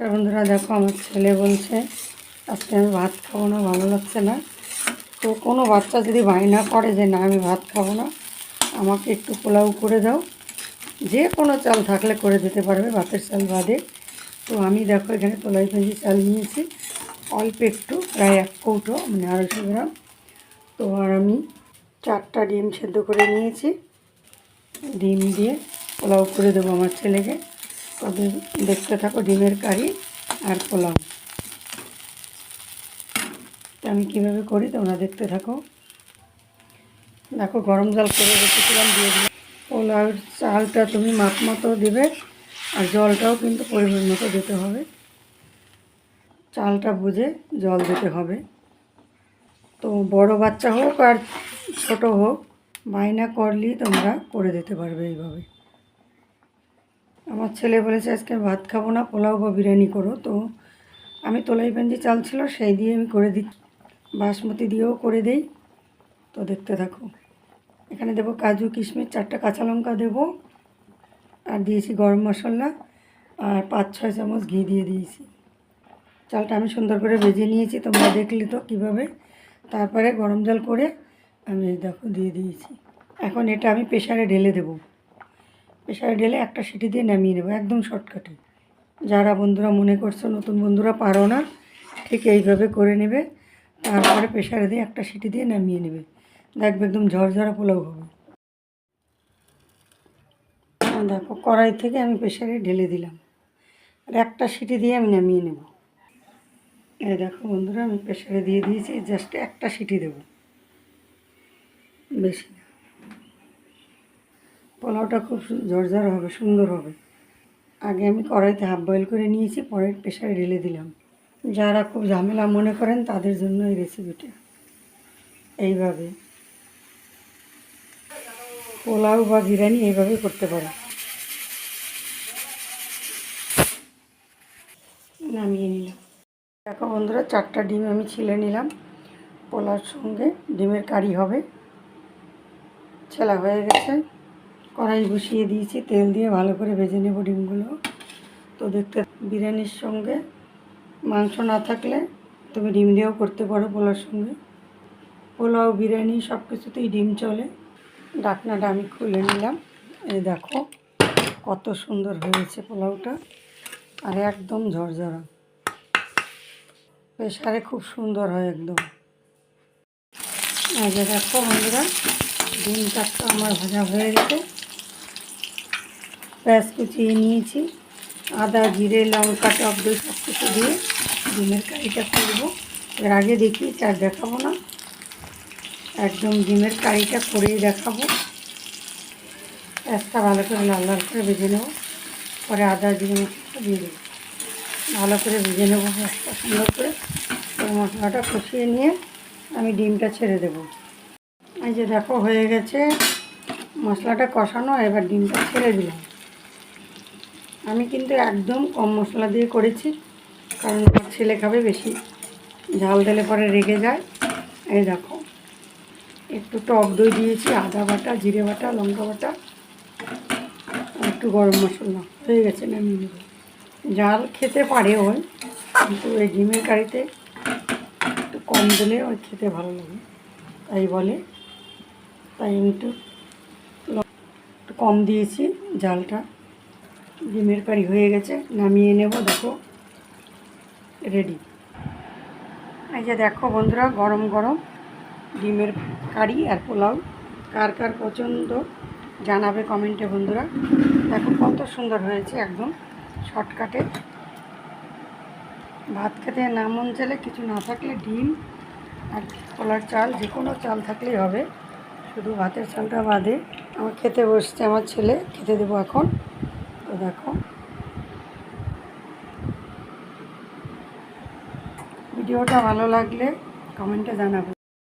তা বন্ধুরা, দেখো আমার ছেলে বলছে, আজকে আমি ভাত খাব না, ভালো লাগছে না। তো কোনো বাচ্চা যদি বায়না করে যে, না, আমি ভাত খাব না, আমাকে একটু পোলাও করে দাও। যে কোনো চাল থাকলে করে দিতে পারবে, ভাতের চাল বাদে। তো আমি দেখো এখানে তোলাই পেঁজি চাল নিয়েছি, অল্প একটু, প্রায় এক কৌটো মানে আড়াইশো গ্রাম। তো আর আমি চারটা ডিম সেদ্ধ করে নিয়েছি। ডিম দিয়ে পোলাও করে দেবো আমার ছেলেকে। তবে দেখতে থাকো, ডিমের কারি আর পোলাও। আমি কীভাবে করি তোমরা দেখতে থাকো। দেখো, গরম জল করে রেখেছিলাম, দিয়ে দিলাম। পোলাওর চালটা তুমি মাপ মতো দেবে আর জলটাও কিন্তু পরিমাণ মতো দিতে হবে। চালটা বুঝে জল দিতে হবে। তো বড় বাচ্চা হোক আর ছোট হোক বায়না করলেই তোমরা করে দিতে পারবে এইভাবে। আমার ছেলে বলেছে, আজকে ভাত খাব না, পোলাও বা বিরিয়ানি করো। তো আমি তোলাই পাঞ্জি চাল ছিল, সেই দিয়ে আমি করে দিই, বাসমতি দিয়েও করে দেই। তো দেখতে থাকো। এখানে দেবো কাজু, কিশমিশ, চারটা কাঁচা লঙ্কা দেবো, আর দিয়েছি গরম মশলা, আর পাঁচ, ছয় চামচ ঘি দিয়ে দিয়েছি। চালটা আমি সুন্দর করে ভেজে নিয়েছি, তোমরা দেখলে তো কীভাবে। তারপরে গরম জল করে আমি দেখো দিয়ে দিয়েছি। এখন এটা আমি প্রেশারে ঢেলে দেবো। প্রেশারে ঢেলে একটা সিটি দিয়ে নামিয়ে নেব, একদম শর্টকাটে। যারা বন্ধুরা মনে করছ নতুন বন্ধুরা পারো না, ঠিক এইভাবে করে নেবে, তারপরে প্রেশারে দিয়ে একটা সিটি দিয়ে নামিয়ে নেবে। দেখবে একদম ঝরঝরা পোলাও হবে। দেখো, কড়াই থেকে আমি প্রেশারে ঢেলে দিলাম। আর একটা সিটি দিয়ে আমি নামিয়ে নেব। এই দেখো বন্ধুরা, আমি প্রেশারে দিয়ে দিয়েছি, জাস্ট একটা সিটি দেবো। বেশি পোলাওটা খুব ঝরঝর হবে, সুন্দর হবে। আগে আমি কড়াইতে হাফ বয়েল করে নিয়েছি পরে প্রেশারে ঢেলে দিলাম। যারা খুব ঝামেলা মনে করেন, তাদের জন্য এই রেসিপিটা এইভাবে। পোলাও বা বিরিয়ানি এইভাবে করতে পারো নামিয়ে নিলাম। দেখো বন্ধুরা, চারটা ডিম আমি ছিলে নিলাম। পোলার সঙ্গে ডিমের কারি হবে। ছেলা হয়ে গেছে। কড়াই বসিয়ে দিয়েছি, তেল দিয়ে ভালো করে ভেজে নেব ডিমগুলো। তো দেখতে বিরিয়ানির সঙ্গে মাংস না থাকলে তুমি ডিম দিয়েও করতে পারো পোলার সঙ্গে। পোলাও, বিরিয়ানি সব কিছুতেই ডিম চলে। ডাকনাটা আমি খুলে নিলাম। এই দেখো কত সুন্দর হয়েছে পোলাওটা। আর একদম ঝরঝরা। প্রেশারে খুব সুন্দর হয় একদম। যে দেখো বন্ধুরা ডিম চারটা আমার ভাজা হয়ে গেছে। পেঁয়াজ কুচিয়ে নিয়েছি। আদা, জিরে, লঙ্কা, টক দই সব কিছু দিয়ে ডিমের কারিটা করব। এর আগে দেখি চার দেখাবো না। একদম ডিমের কারিটা করেই দেখাবো। পেঁয়াজটা ভালো করে লাল লাল করে ভেজে নেব। পরে আদা, জিরে, মশলাটা দিয়ে দেবো। ভালো করে ভেজে নেব পেঁয়াজটা সুন্দর করে। মশলাটা কষিয়ে নিয়ে আমি ডিমটা ছেড়ে দেবো। এই যে দেখো, হয়ে গেছে। মশলাটা কষানো, এবার ডিমটা ছেড়ে দিলাম। আমি কিন্তু একদম কম মশলা দিয়ে করেছি, কারণ ছেলে খাবে বেশি। ঝাল দিলে পরে রেগে যায়। এই দেখো, একটু টক দই দিয়েছি, আদা বাটা, জিরে বাটা, লঙ্কা বাটা একটু গরম মশলা। হয়ে গেছে, নামিয়ে নেব। ঝাল খেতে পারে ওই কিন্তু এই ডিমের কারিতে একটু কম দিলে ওই খেতে ভালো লাগে। তাই বলে, তাই একটু কম দিয়েছি জালটা ডিমের কারি হয়ে গেছে, নামিয়ে নেব, দেখো রেডি এই যে দেখো বন্ধুরা, গরম গরম ডিমের কারি আর পোলাও। কার কার পছন্দ জানাবে কমেন্টে বন্ধুরা। দেখো কত সুন্দর হয়েছে একদম শর্টকাটে। ভাত খেতে না মন চাইলে কিছু না থাকলে ডিম আর কলার চাল, যে কোনো চাল থাকলেই হবে। শুধু ভাতের চালটা বাদে, আমার খেতে বসছে আমার ছেলে, খেতে দেবো এখন। তো দেখো। ভিডিওটা ভালো লাগলে কমেন্টে জানাব।